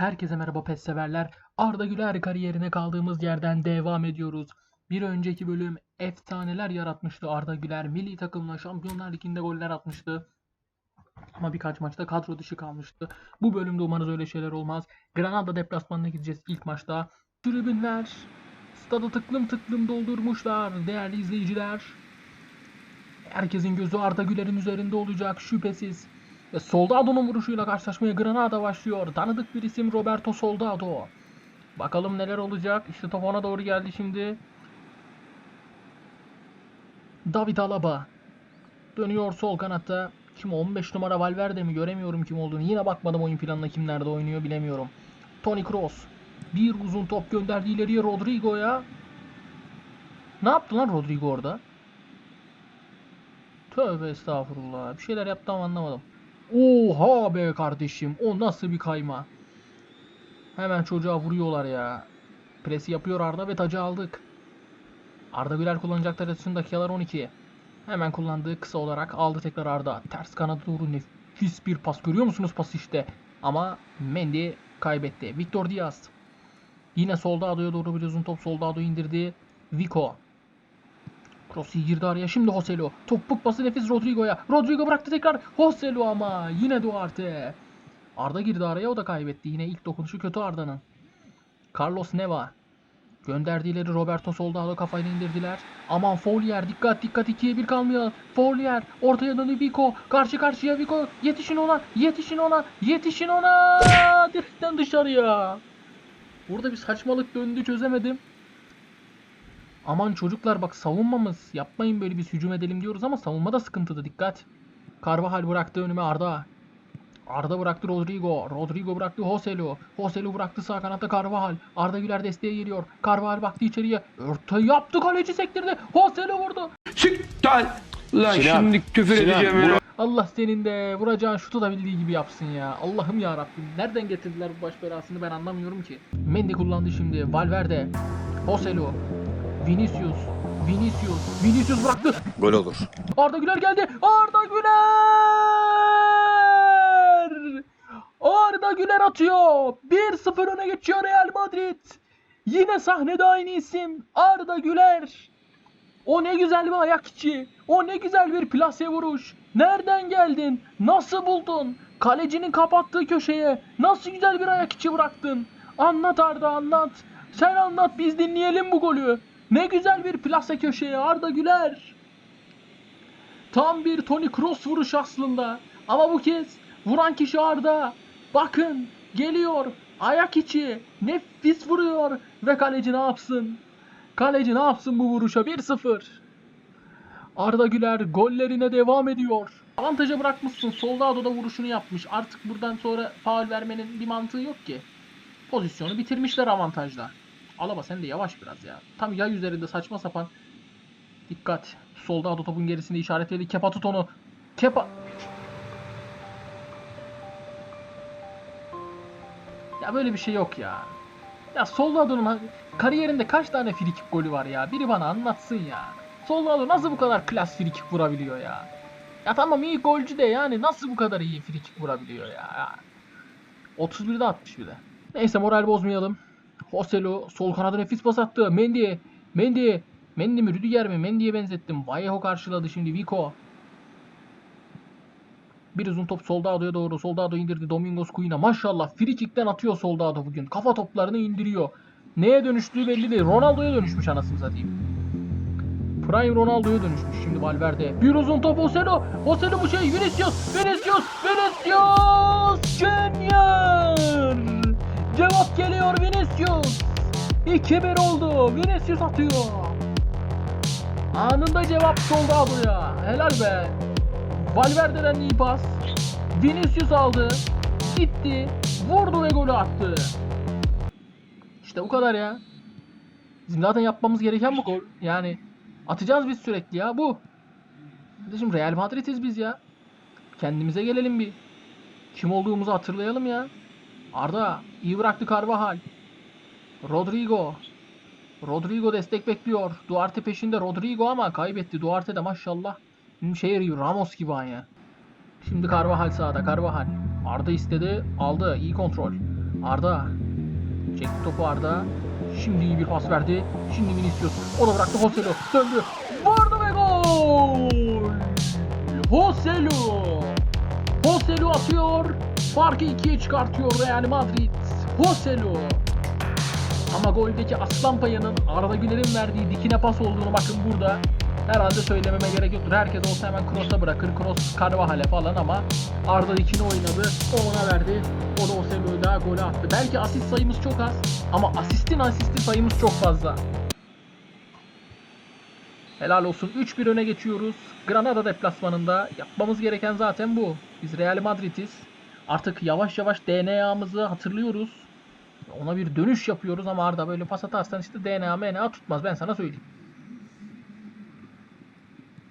Herkese merhaba pes severler. Arda Güler kariyerine kaldığımız yerden devam ediyoruz. Bir önceki bölüm efsaneler yaratmıştı Arda Güler. Milli takımla Şampiyonlar Ligi'nde goller atmıştı. Ama birkaç maçta kadro dışı kalmıştı. Bu bölümde umarız öyle şeyler olmaz. Granada deplasmanına gideceğiz ilk maçta. Tribünler stadı tıklım tıklım doldurmuşlar değerli izleyiciler. Herkesin gözü Arda Güler'in üzerinde olacak şüphesiz. Ve Soldado'nun vuruşuyla karşılaşmaya Granada başlıyor. Tanıdık bir isim Roberto Soldado. Bakalım neler olacak. İşte top ona doğru geldi şimdi. David Alaba. Dönüyor sol kanatta. Kim 15 numara Valverde mi göremiyorum kim olduğunu. Yine bakmadım oyun planına kimlerde oynuyor bilemiyorum. Toni Kroos. Bir uzun top gönderdi ileriye Rodrigo'ya. Ne yaptı lan Rodrigo orada? Tövbe estağfurullah. Bir şeyler yaptı ama anlamadım. Oha be kardeşim. O nasıl bir kayma. Hemen çocuğa vuruyorlar ya. Presi yapıyor Arda ve tacı aldık. Arda Güler kullanacaklar için dakikalar 12. Hemen kullandığı kısa olarak aldı tekrar Arda. Ters kanada doğru nefis bir pas. Görüyor musunuz pas işte. Ama Mendy kaybetti. Victor Diaz. Yine solda Ado'ya doğru bir uzun top. Solda Ado indirdi. Vico. Krosi girdi araya. Şimdi Hoselu. Topuk pası nefis Rodrigo'ya. Rodrigo bıraktı tekrar. Hoselu ama. Yine Duarte. Arda girdi araya o da kaybetti. Yine ilk dokunuşu kötü Arda'nın. Carlos Neva. Gönderdi ileri Roberto Soldado kafayla indirdiler. Aman Folier dikkat dikkat 2'ye 1 kalmıyor. Folier ortaya döndü Vico. Karşı karşıya Vico. Yetişin ona. Yetişin ona. Yetişin ona. Direkten dışarıya. Burada bir saçmalık döndü çözemedim. Aman çocuklar bak savunmamız. Yapmayın böyle biz hücum edelim diyoruz ama savunma da sıkıntıda dikkat. Carvajal bıraktı önüme Arda. Arda bıraktı Rodrigo. Rodrigo bıraktı Hoselu. Hoselu bıraktı sağ kanatta Carvajal. Arda Güler desteğe geliyor. Carvajal baktı içeriye. Örtü yaptı kaleci sektirdi. Hoselu vurdu. Siktir. Lan Sinan, şimdi küfür Sinan, edeceğim. ya. Allah senin de vuracağın şutu da bildiği gibi yapsın ya. Allah'ım ya Rabbim. Nereden getirdiler bu baş belasını ben anlamıyorum ki. Mendy kullandı şimdi. Valverde. Hoselu. Vinicius. Vinicius. Vinicius bıraktı. Gol olur. Arda Güler geldi. Arda Güler! Arda Güler atıyor. 1-0 öne geçiyor Real Madrid. Yine sahnede aynı isim. Arda Güler. O ne güzel bir ayak içi. O ne güzel bir plase vuruş. Nereden geldin? Nasıl buldun? Kalecinin kapattığı köşeye nasıl güzel bir ayak içi bıraktın? Anlat Arda anlat. Sen anlat biz dinleyelim bu golü. Ne güzel bir plase köşeye Arda Güler. Tam bir Toni Kroos vuruş aslında. Ama bu kez vuran kişi Arda. Bakın geliyor. Ayak içi. Nefis vuruyor. Ve kaleci ne yapsın? Kaleci ne yapsın bu vuruşa? 1-0. Arda Güler gollerine devam ediyor. Avantaja bırakmışsın. Soldado da vuruşunu yapmış. Artık buradan sonra faul vermenin bir mantığı yok ki. Pozisyonu bitirmişler avantajla. Alaba sen de yavaş biraz ya. Tam yay üzerinde saçma sapan Dikkat. Solda Ado topun gerisinde işaretledi. Kepa tut onu. Kepa. Ya böyle bir şey yok ya. Ya Solda Ado'nun ha- kariyerinde kaç tane frikik golü var ya? Biri bana anlatsın ya. Solda Ado nasıl bu kadar klas frikik vurabiliyor ya? Ya tamam iyi golcü de yani nasıl bu kadar iyi frikik vurabiliyor ya. 31'de atmış bir de. Neyse moral bozmayalım. Hoselu sol kanada nefis pas attı. Mendy. Mendy. Mendy mi Rüdiger mi? Mendy'ye benzettim. Vallejo karşıladı şimdi Vico. Bir uzun top Soldado'ya doğru. Soldado indirdi Domingos Queen'a. Maşallah free kick'ten atıyor Soldado bugün. Kafa toplarını indiriyor. Neye dönüştüğü belli değil. Ronaldo'ya dönüşmüş anasını satayım. Prime Ronaldo'ya dönüşmüş şimdi Valverde. Bir uzun top Oselo. Oselo bu şey Vinicius. Vinicius. Vinicius. Junior. Cevap geliyor Vinicius. 2-1 oldu. Vinicius atıyor. Anında cevap Soldado'ya. Helal be. Valverde'den iyi pas. Vinicius aldı. Gitti. Vurdu ve golü attı. İşte bu kadar ya. Bizim zaten yapmamız gereken bu gol. Yani atacağız biz sürekli ya bu. Kardeşim Real Madrid'iz biz ya. Kendimize gelelim bir. Kim olduğumuzu hatırlayalım ya. Arda iyi bıraktı Carvajal. Rodrigo. Rodrigo destek bekliyor. Duarte peşinde Rodrigo ama kaybetti. Duarte de maşallah şey Ramos gibi aynı. Şimdi Carvajal sağda. Carvajal. Arda istedi. Aldı. İyi kontrol. Arda. Çekti topu Arda. Şimdi iyi bir pas verdi. Şimdi Vinicius. O da bıraktı Hoselu. Döndü. Vurdu ve gol! Hoselu. Hoselu atıyor. Farkı ikiye çıkartıyor Real Madrid. Hoselu. Ama goldeki aslan payının Arda Güler'in verdiği dikine pas olduğunu bakın burada. Herhalde söylememe gerek yoktur. Herkes olsa hemen Kroos'a bırakır. Kroos Carvajal'e falan ama Arda dikini oynadı. O ona verdi. O da Oselo'yu daha golü attı. Belki asist sayımız çok az ama asistin asisti sayımız çok fazla. Helal olsun. 3-1 öne geçiyoruz. Granada deplasmanında. Yapmamız gereken zaten bu. Biz Real Madrid'iz. Artık yavaş yavaş DNA'mızı hatırlıyoruz. Ona bir dönüş yapıyoruz ama Arda böyle pas atarsan işte DNA MNA tutmaz ben sana söyleyeyim.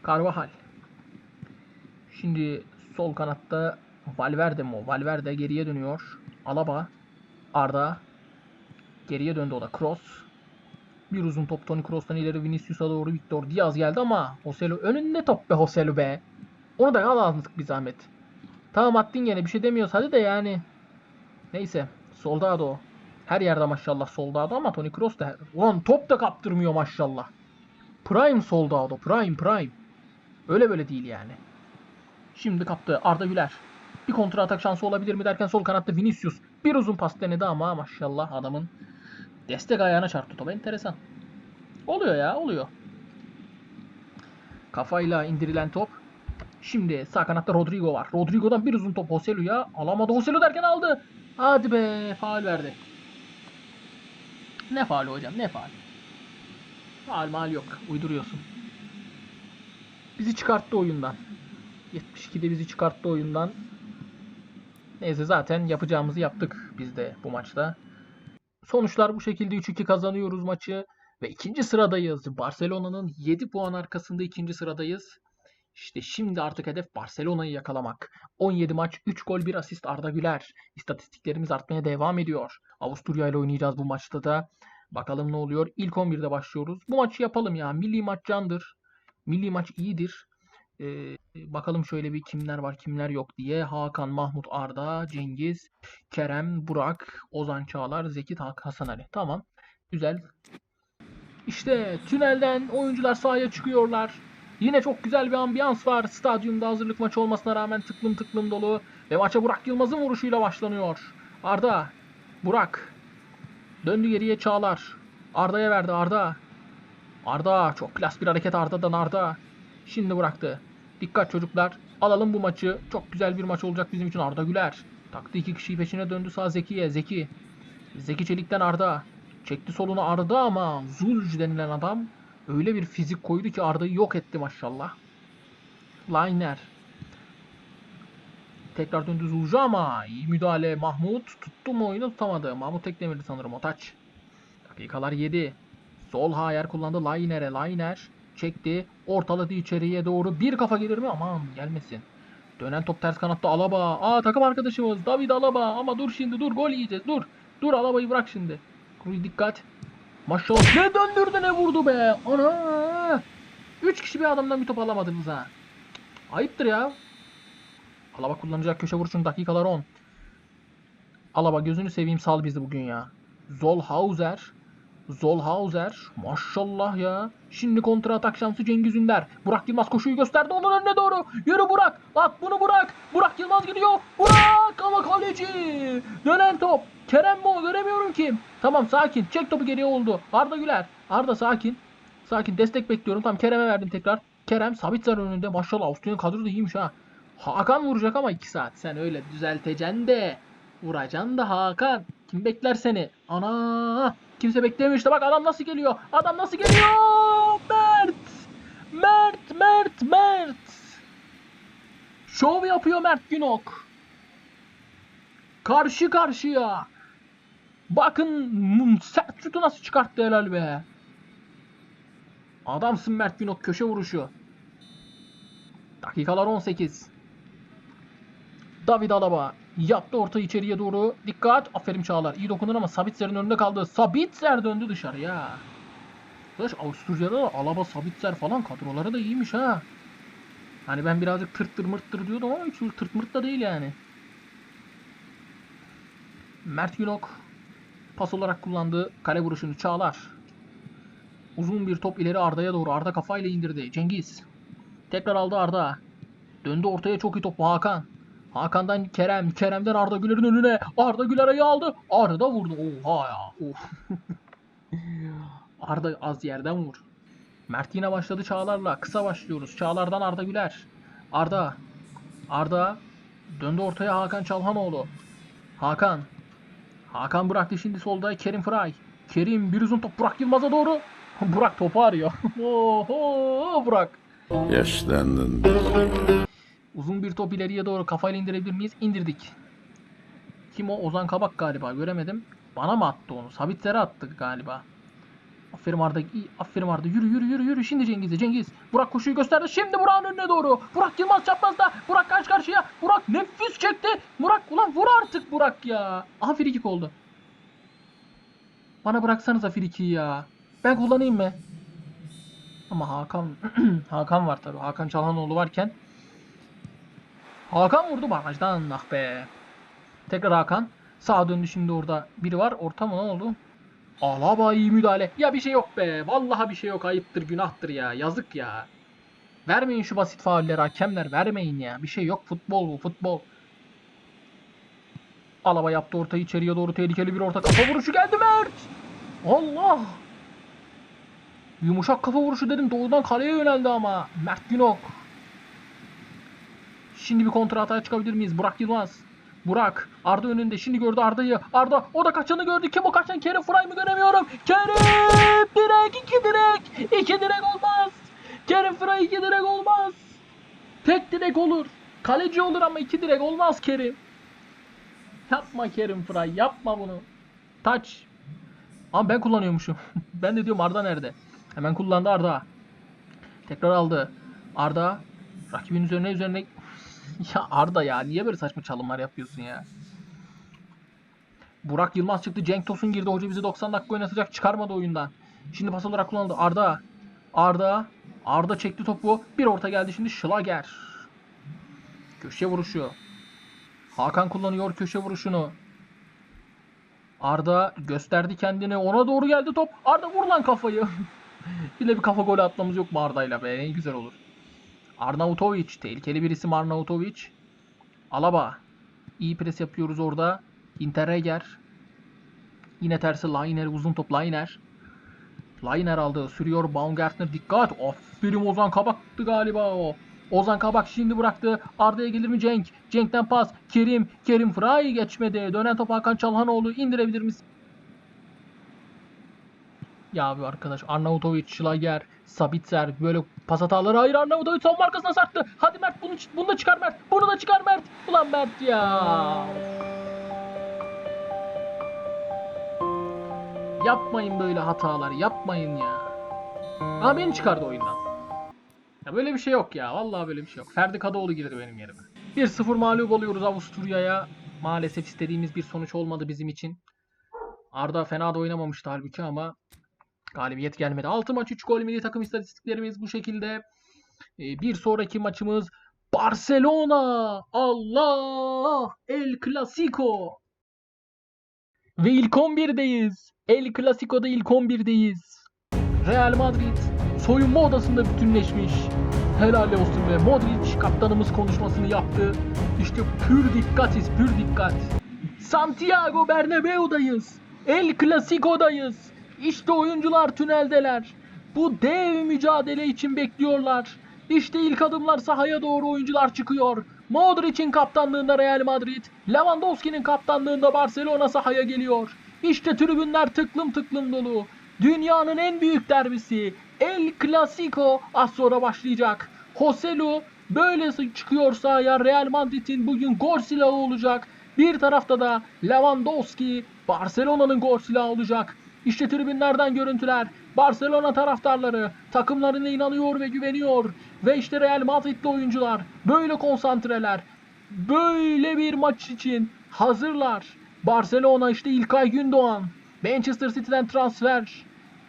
Carvajal. Şimdi sol kanatta Valverde mi o? Valverde geriye dönüyor. Alaba. Arda. Geriye döndü o da. Kroos. Bir uzun top Toni Kroos'tan ileri Vinicius'a doğru Victor Diaz geldi ama Hoselu önünde top be Hoselu be. Onu da alamadık bir zahmet. Tamam attın gene bir şey demiyoruz hadi de yani. Neyse. Soldado. Her yerde maşallah Soldado ama Toni Kroos da her... Ulan top da kaptırmıyor maşallah. Prime Soldado. Prime prime. Öyle böyle değil yani. Şimdi kaptı Arda Güler. Bir kontra atak şansı olabilir mi derken sol kanatta Vinicius. Bir uzun pas denedi ama maşallah adamın destek ayağına çarptı top. Enteresan. Oluyor ya oluyor. Kafayla indirilen top. Şimdi sağ kanatta Rodrigo var. Rodrigo'dan bir uzun top Hoselu'ya. Alamadı Hoselu derken aldı. Hadi be faul verdi. Ne faul hocam ne faul. Faul mal yok. Uyduruyorsun. Bizi çıkarttı oyundan. 72'de bizi çıkarttı oyundan. Neyse zaten yapacağımızı yaptık biz de bu maçta. Sonuçlar bu şekilde 3-2 kazanıyoruz maçı. Ve ikinci sıradayız. Barcelona'nın 7 puan arkasında ikinci sıradayız. İşte şimdi artık hedef Barcelona'yı yakalamak. 17 maç, 3 gol, 1 asist Arda Güler. İstatistiklerimiz artmaya devam ediyor. Avusturya ile oynayacağız bu maçta da. Bakalım ne oluyor. İlk 11'de başlıyoruz. Bu maçı yapalım ya. Milli maç candır. Milli maç iyidir. Ee, bakalım şöyle bir kimler var kimler yok diye. Hakan, Mahmut, Arda, Cengiz, Kerem, Burak, Ozan Çağlar, Zeki, Hasan Ali. Tamam. Güzel. İşte tünelden oyuncular sahaya çıkıyorlar. Yine çok güzel bir ambiyans var. Stadyumda hazırlık maçı olmasına rağmen tıklım tıklım dolu. Ve maça Burak Yılmaz'ın vuruşuyla başlanıyor. Arda. Burak. Döndü geriye Çağlar. Arda'ya verdi Arda. Arda. Çok klas bir hareket Arda'dan Arda. Şimdi bıraktı. Dikkat çocuklar. Alalım bu maçı. Çok güzel bir maç olacak bizim için Arda Güler. Taktı iki kişiyi peşine döndü sağ Zeki'ye. Zeki. Zeki Çelik'ten Arda. Çekti soluna Arda ama Zulj denilen adam öyle bir fizik koydu ki Arda'yı yok etti maşallah. Liner. Tekrar döndü Zulcu ama iyi müdahale Mahmut. Tuttu mu oyunu tutamadı. Mahmut Tekdemir'di sanırım o taç. Dakikalar 7. Sol hayer kullandı Liner'e. Liner çekti. Ortaladı içeriye doğru. Bir kafa gelir mi? Aman gelmesin. Dönen top ters kanatta Alaba. Aa takım arkadaşımız David Alaba. Ama dur şimdi dur gol yiyeceğiz. Dur. Dur Alaba'yı bırak şimdi. Kruy dikkat. Maşallah ne döndürdü ne vurdu be. Ana. 3 kişi bir adamdan bir top alamadınız ha. Ayıptır ya. Alaba kullanacak köşe vuruşun dakikalar 10. Alaba gözünü seveyim sal bizi bugün ya. Zolhauser. Zolhauser. Maşallah ya. Şimdi kontra atak şansı Cengiz Ünder. Burak Yılmaz koşuyu gösterdi onun önüne doğru. Yürü Burak. At bunu Burak. Burak Yılmaz gidiyor. Burak ama kaleci. Dönen top. Kerem mi o? Göremiyorum kim. Tamam sakin. Çek topu geriye oldu. Arda Güler. Arda sakin. Sakin. Destek bekliyorum. Tamam Kerem'e verdim tekrar. Kerem Sabitzer önünde. Maşallah Avusturya'nın kadrosu da iyiymiş ha. Hakan vuracak ama 2 saat. Sen öyle düzelteceksin de. Vuracaksın da Hakan. Kim bekler seni? Ana. Kimse beklemiyor işte. Bak adam nasıl geliyor. Adam nasıl geliyor? Mert. Mert, Mert, Mert. Şov yapıyor Mert Günok. Karşı karşıya. Bakın şutu nasıl çıkarttı helal be. Adamsın Mert Günok köşe vuruşu. Dakikalar 18. David Alaba yaptı orta içeriye doğru. Dikkat. Aferin Çağlar. İyi dokunur ama Sabitzer'in önünde kaldı. Sabitzer döndü dışarıya. Arkadaş Avusturya'da da Alaba, Sabitzer falan kadroları da iyiymiş ha. Hani ben birazcık tırttır mırttır diyordum ama hiç tırt mırt da değil yani. Mert Günok pas olarak kullandığı kale vuruşunu Çağlar. Uzun bir top ileri Arda'ya doğru. Arda kafayla indirdi. Cengiz. Tekrar aldı Arda. Döndü ortaya çok iyi top Hakan. Hakan'dan Kerem. Kerem'den Arda Güler'in önüne. Arda Güler ayı aldı. Arda vurdu. Oha ya. Of. Arda az yerden vur. Mert yine başladı Çağlar'la. Kısa başlıyoruz. Çağlar'dan Arda Güler. Arda. Arda. Döndü ortaya Hakan Çalhanoğlu. Hakan. Hakan bıraktı şimdi solda Kerim Fıray. Kerim bir uzun top Burak Yılmaz'a doğru. Burak topu arıyor. Oho Burak. Yaşlandın. Uzun bir top ileriye doğru kafayla indirebilir miyiz? İndirdik. Kim o? Ozan Kabak galiba. Göremedim. Bana mı attı onu? Sabitlere attı galiba. Aferin Arda. Aferin Arda. Yürü yürü yürü yürü. Şimdi Cengiz'e. Cengiz. Burak koşuyu gösterdi. Şimdi Burak'ın önüne doğru. Burak Yılmaz çaprazda. Burak karşı karşıya. Burak nefis çekti. Burak ulan vur artık Burak ya. Aha frikik oldu. Bana bıraksanıza frikiyi ya. Ben kullanayım mı? Ama Hakan Hakan var tabii. Hakan Çalhanoğlu varken Hakan vurdu barajdan ah be. Tekrar Hakan. Sağa döndü şimdi orada. Biri var. Orta mı ne oldu? Alaba iyi müdahale. Ya bir şey yok be. Vallahi bir şey yok. Ayıptır günahtır ya. Yazık ya. Vermeyin şu basit faulleri hakemler. Vermeyin ya. Bir şey yok. Futbol bu futbol. Alaba yaptı ortayı içeriye doğru tehlikeli bir orta kafa vuruşu geldi Mert. Allah. Yumuşak kafa vuruşu dedim doğrudan kaleye yöneldi ama. Mert Günok. Şimdi bir kontra atağa çıkabilir miyiz? Burak Yılmaz. Burak. Arda önünde. Şimdi gördü Arda'yı. Arda o da kaçanı gördü. Kim o kaçan? Kerim Fıray mı göremiyorum. Kerim! Direk! iki direk! İki direk olmaz. Kerim Fıray iki direk olmaz. Tek direk olur. Kaleci olur ama iki direk olmaz Kerim. Yapma Kerim Fıray. Yapma bunu. Taç. Ama ben kullanıyormuşum. ben de diyorum Arda nerede? Hemen kullandı Arda. Tekrar aldı. Arda. Rakibin üzerine üzerine ya Arda ya niye böyle saçma çalımlar yapıyorsun ya? Burak Yılmaz çıktı. Cenk Tosun girdi. Hoca bizi 90 dakika oynatacak. Çıkarmadı oyundan. Şimdi pas olarak kullanıldı. Arda. Arda. Arda çekti topu. Bir orta geldi şimdi. Schlager. Köşe vuruşu. Hakan kullanıyor köşe vuruşunu. Arda gösterdi kendini. Ona doğru geldi top. Arda vur lan kafayı. de bir kafa golü atmamız yok mu Arda'yla be? Ne güzel olur. Arnautovic. Tehlikeli bir isim Arnautovic. Alaba. İyi pres yapıyoruz orada. Interreger. Yine tersi Lainer. Uzun top Lainer. Lainer aldı. Sürüyor Baumgartner. Dikkat. Aferin Ozan Kabak'tı galiba o. Ozan Kabak şimdi bıraktı. Arda'ya gelir mi Cenk? Cenk'ten pas. Kerim. Kerim Fry geçmedi. Dönen top Hakan Çalhanoğlu. indirebilir misin? Ya abi arkadaş Arnautovic, Schlager, Sabitzer böyle pas hataları hayır Arnautovic savunma arkasına sarktı. Hadi Mert bunu, bunu da çıkar Mert. Bunu da çıkar Mert. Ulan Mert ya. Yapmayın böyle hatalar. Yapmayın ya. Ama beni çıkardı oyundan. Ya böyle bir şey yok ya. Vallahi böyle bir şey yok. Ferdi Kadıoğlu girdi benim yerime. 1-0 mağlup oluyoruz Avusturya'ya. Maalesef istediğimiz bir sonuç olmadı bizim için. Arda fena da oynamamıştı halbuki ama galibiyet gelmedi. 6 maç 3 gol milli takım istatistiklerimiz bu şekilde. Ee, bir sonraki maçımız Barcelona. Allah! El Clasico. Ve ilk 11'deyiz. El Clasico'da ilk 11'deyiz. Real Madrid soyunma odasında bütünleşmiş. Helal olsun ve Modric kaptanımız konuşmasını yaptı. İşte pür dikkatiz, pür dikkat. Santiago Bernabeu'dayız. El Clasico'dayız. İşte oyuncular tüneldeler. Bu dev mücadele için bekliyorlar. İşte ilk adımlar sahaya doğru oyuncular çıkıyor. Modric'in kaptanlığında Real Madrid, Lewandowski'nin kaptanlığında Barcelona sahaya geliyor. İşte tribünler tıklım tıklım dolu. Dünyanın en büyük derbisi El Clasico az sonra başlayacak. Joselu böyle çıkıyor sahaya Real Madrid'in bugün gol silahı olacak. Bir tarafta da Lewandowski Barcelona'nın gol silahı olacak. İşte tribünlerden görüntüler. Barcelona taraftarları takımlarına inanıyor ve güveniyor. Ve işte Real Madrid'li oyuncular böyle konsantreler. Böyle bir maç için hazırlar. Barcelona işte İlkay Gündoğan. Manchester City'den transfer.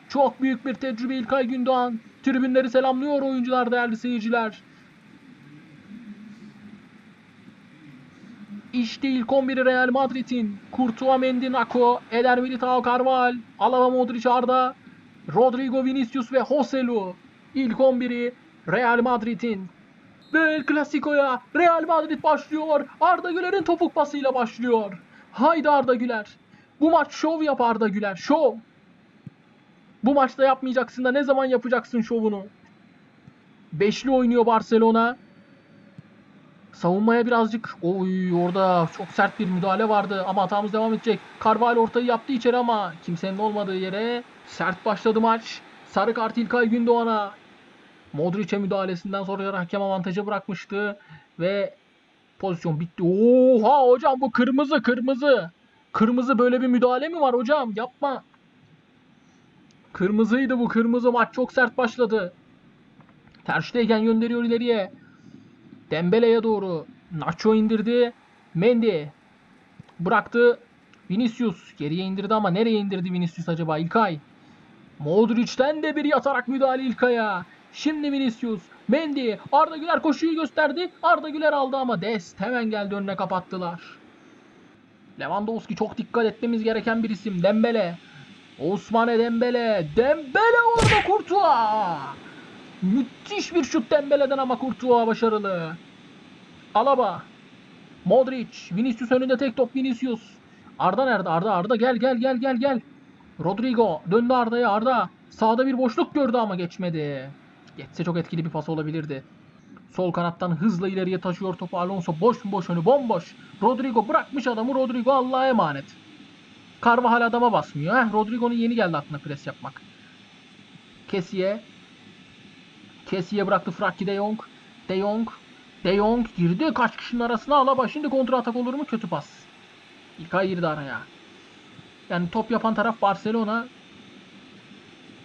Çok büyük bir tecrübe İlkay Gündoğan. Tribünleri selamlıyor oyuncular değerli seyirciler. İşte ilk 11'i Real Madrid'in. Courtois, Mendy, Naco, Eder Militao, Carval, Alaba, Modric, Arda, Rodrigo, Vinicius ve Joselu. İlk 11'i Real Madrid'in. Ve El Clasico'ya Real Madrid başlıyor. Arda Güler'in topuk pasıyla başlıyor. Haydi Arda Güler. Bu maç şov yap Arda Güler. Şov. Bu maçta yapmayacaksın da ne zaman yapacaksın şovunu? Beşli oynuyor Barcelona. Savunmaya birazcık oy orada çok sert bir müdahale vardı ama hatamız devam edecek. Carvalho ortayı yaptı içeri ama kimsenin olmadığı yere sert başladı maç. Sarı kart İlkay Gündoğan'a. Modric'e müdahalesinden sonra hakem avantajı bırakmıştı ve pozisyon bitti. Oha hocam bu kırmızı kırmızı. Kırmızı böyle bir müdahale mi var hocam? Yapma. Kırmızıydı bu kırmızı maç çok sert başladı. Ter Stegen gönderiyor ileriye. Dembele'ye doğru. Nacho indirdi. Mendy bıraktı. Vinicius geriye indirdi ama nereye indirdi Vinicius acaba İlkay? Modric'ten de bir yatarak müdahale İlkay'a. Şimdi Vinicius, Mendy, Arda Güler koşuyu gösterdi. Arda Güler aldı ama Dest hemen geldi önüne kapattılar. Lewandowski çok dikkat etmemiz gereken bir isim. Dembele. Osmane Dembele. Dembele orada Kurtuğa. Müthiş bir şut Dembele'den ama Kurtuğa başarılı. Alaba. Modric. Vinicius önünde tek top Vinicius. Arda nerede? Arda Arda gel gel gel gel gel. Rodrigo döndü Arda'ya. Arda sağda bir boşluk gördü ama geçmedi. Geçse çok etkili bir pas olabilirdi. Sol kanattan hızla ileriye taşıyor topu Alonso. Boş mu boş önü bomboş. Rodrigo bırakmış adamı. Rodrigo Allah'a emanet. Carvajal adama basmıyor. Heh, Rodrigo'nun yeni geldi aklına pres yapmak. Kesiye. Kesiye bıraktı Frankie de Jong. De Jong. De Jong girdi kaç kişinin arasına Alaba. Şimdi kontra atak olur mu? Kötü pas. İlkay girdi araya. Yani top yapan taraf Barcelona.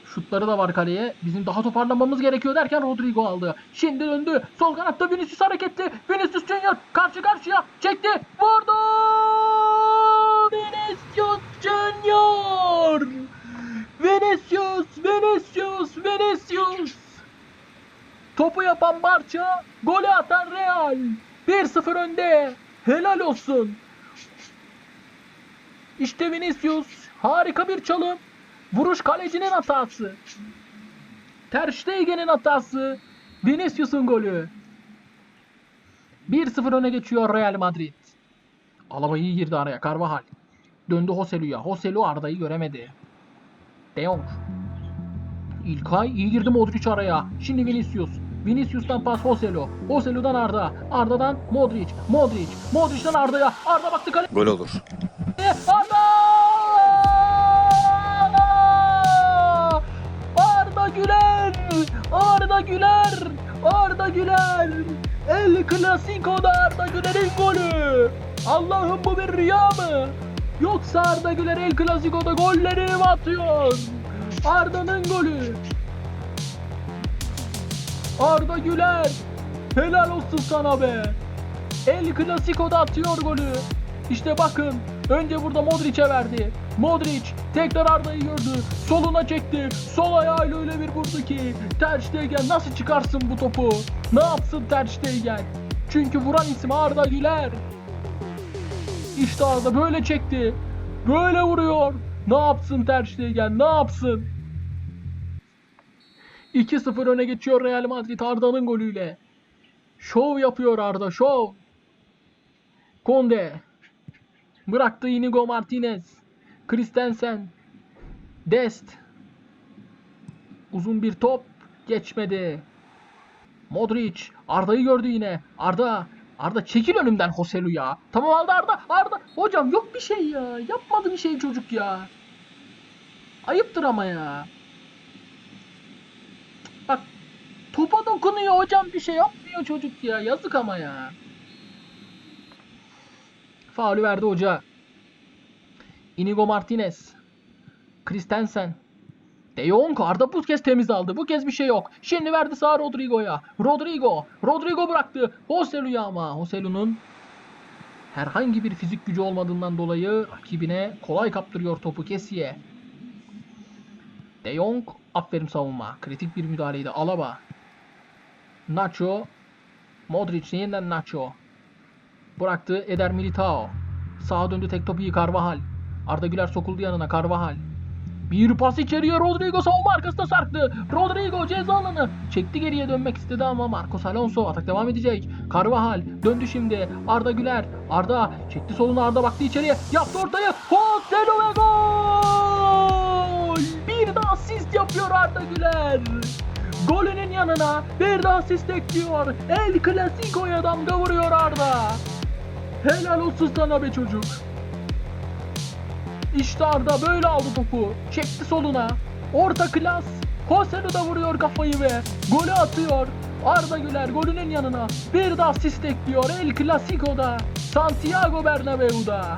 Şutları da var kaleye. Bizim daha toparlanmamız gerekiyor derken Rodrigo aldı. Şimdi döndü. Sol kanatta Vinicius hareketli. Vinicius Junior karşı karşıya çekti. Vurdu. Vinicius Junior. Vinicius, Vinicius, Vinicius. Topu yapan Barça, golü atan Real. 1-0 önde. Helal olsun. İşte Vinicius. Harika bir çalım. Vuruş kalecinin hatası. Ter Stegen'in hatası. Vinicius'un golü. 1-0 öne geçiyor Real Madrid. Alaba iyi girdi araya. Carvajal. Döndü Joselu'ya. Joselu Arda'yı göremedi. De Jong. İlkay iyi girdi Modric araya. Şimdi Vinicius. Vinicius'tan pas Joselu. Joselu'dan Arda. Arda'dan Modric. Modric. Modric'den Arda'ya. Arda baktı kaleye. Gol olur. Arda! Arda Güler! Arda Güler! Arda Güler! El Clasico'da Arda Güler'in golü! Allah'ım bu bir rüya mı? Yoksa Arda Güler El Clasico'da golleri mi atıyor? Arda'nın golü! Arda Güler! Helal olsun sana be! El Clasico'da atıyor golü. İşte bakın. Önce burada Modric'e verdi. Modric tekrar Arda'yı gördü. Soluna çekti. Sol ayağıyla öyle bir vurdu ki. Ter Stegen nasıl çıkarsın bu topu? Ne yapsın Ter Stegen? Çünkü vuran isim Arda Güler. İşte Arda böyle çekti. Böyle vuruyor. Ne yapsın Ter Stegen? Ne yapsın? 2-0 öne geçiyor Real Madrid Arda'nın golüyle. Şov yapıyor Arda, şov. Konde. Bıraktı Inigo Martinez. Christensen. Dest. Uzun bir top. Geçmedi. Modric. Arda'yı gördü yine. Arda. Arda çekil önümden Joselu ya. Tamam aldı Arda. Arda. Hocam yok bir şey ya. Yapmadı bir şey çocuk ya. Ayıptır ama ya. Bak topa dokunuyor hocam bir şey yapmıyor çocuk ya. Yazık ama ya. Faulü verdi hoca. Inigo Martinez. Christensen. De Jong Arda bu kez temiz aldı. Bu kez bir şey yok. Şimdi verdi sağ Rodrigo'ya. Rodrigo. Rodrigo bıraktı. Joselu'ya ama. Joselu'nun herhangi bir fizik gücü olmadığından dolayı rakibine kolay kaptırıyor topu Kesiye. De Jong aferin savunma. Kritik bir müdahaleydi. Alaba. Nacho. Modric yeniden Nacho. Bıraktı Eder Militao. Sağa döndü tek topu Carvajal. Arda Güler sokuldu yanına Carvajal. Bir pas içeriye Rodrigo savunma arkasında sarktı. Rodrigo ceza alanı. Çekti geriye dönmek istedi ama Marcos Alonso atak devam edecek. Carvajal döndü şimdi. Arda Güler. Arda çekti soluna Arda baktı içeriye. Yaptı ortayı. Joselu ve gol! Bir de asist yapıyor Arda Güler. Golünün yanına bir de asist ekliyor. El Clasico'ya damga vuruyor Arda. Helal olsun sana be çocuk. İşte Arda böyle aldı topu. Çekti soluna. Orta klas. Koselu da vuruyor kafayı ve golü atıyor. Arda Güler golünün yanına bir de asist ekliyor El Clasico'da. Santiago Bernabeu'da.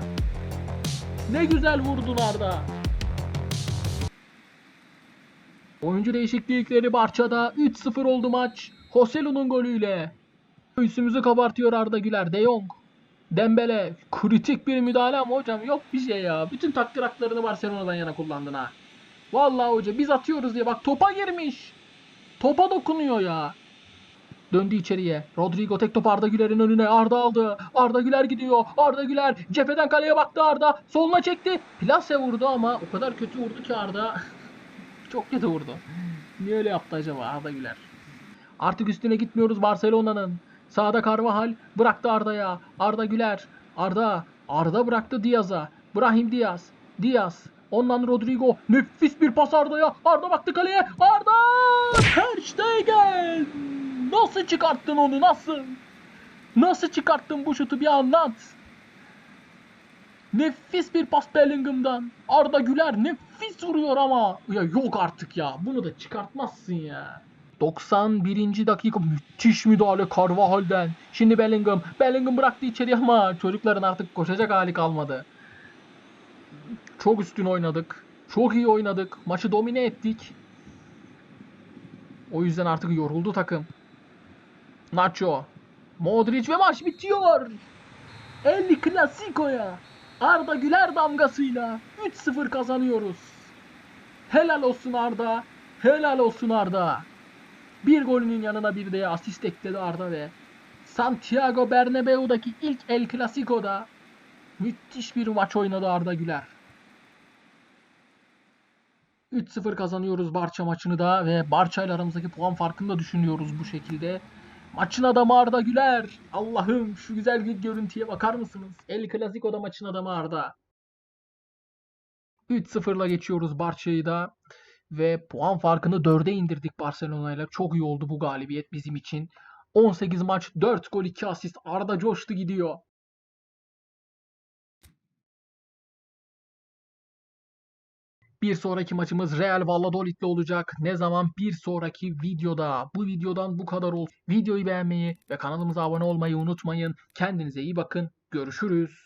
Ne güzel vurdun Arda. Oyuncu değişiklikleri Barça'da 3-0 oldu maç. Joselu'nun golüyle. Üstümüzü kabartıyor Arda Güler. De Jong. Dembele. Kritik bir müdahale ama hocam yok bir şey ya. Bütün takdir haklarını Barcelona'dan yana kullandın ha. Vallahi hoca biz atıyoruz diye bak topa girmiş. Topa dokunuyor ya. Döndü içeriye. Rodrigo tek top Arda Güler'in önüne. Arda aldı. Arda Güler gidiyor. Arda Güler cepheden kaleye baktı Arda. Soluna çekti. Plase vurdu ama o kadar kötü vurdu ki Arda. Çok kötü vurdu. Niye öyle yaptı acaba Arda Güler? Artık üstüne gitmiyoruz Barcelona'nın. Sağda Carvajal bıraktı Arda'ya. Arda Güler. Arda. Arda bıraktı Diaz'a. Brahim Diaz. Diaz. Ondan Rodrigo. Nefis bir pas Arda'ya. Arda baktı kaleye. Arda! Ter Stegen! Nasıl çıkarttın onu nasıl? Nasıl çıkarttın bu şutu bir anlat. Nefis bir pas Bellingham'dan. Arda Güler nefis vuruyor ama. Ya yok artık ya. Bunu da çıkartmazsın ya. 91. dakika müthiş müdahale Carvajal'den. Şimdi Bellingham. Bellingham bıraktı içeri ama çocukların artık koşacak hali kalmadı. Çok üstün oynadık. Çok iyi oynadık. Maçı domine ettik. O yüzden artık yoruldu takım. Nacho. Modric ve maç bitiyor. El Clasico'ya Arda Güler damgasıyla 3-0 kazanıyoruz. Helal olsun Arda. Helal olsun Arda. Bir golünün yanına bir de asist ekledi Arda ve Santiago Bernabeu'daki ilk El Clasico'da müthiş bir maç oynadı Arda Güler. 3-0 kazanıyoruz Barça maçını da ve Barça ile aramızdaki puan farkını da düşünüyoruz bu şekilde. Maçın adamı Arda Güler. Allah'ım şu güzel bir görüntüye bakar mısınız? El Clasico'da maçın adamı Arda. 3-0'la geçiyoruz Barça'yı da. Ve puan farkını 4'e indirdik Barcelona ile. Çok iyi oldu bu galibiyet bizim için. 18 maç 4 gol 2 asist. Arda coştu gidiyor. Bir sonraki maçımız Real Valladolid ile olacak. Ne zaman? Bir sonraki videoda. Bu videodan bu kadar olsun. Videoyu beğenmeyi ve kanalımıza abone olmayı unutmayın. Kendinize iyi bakın. Görüşürüz.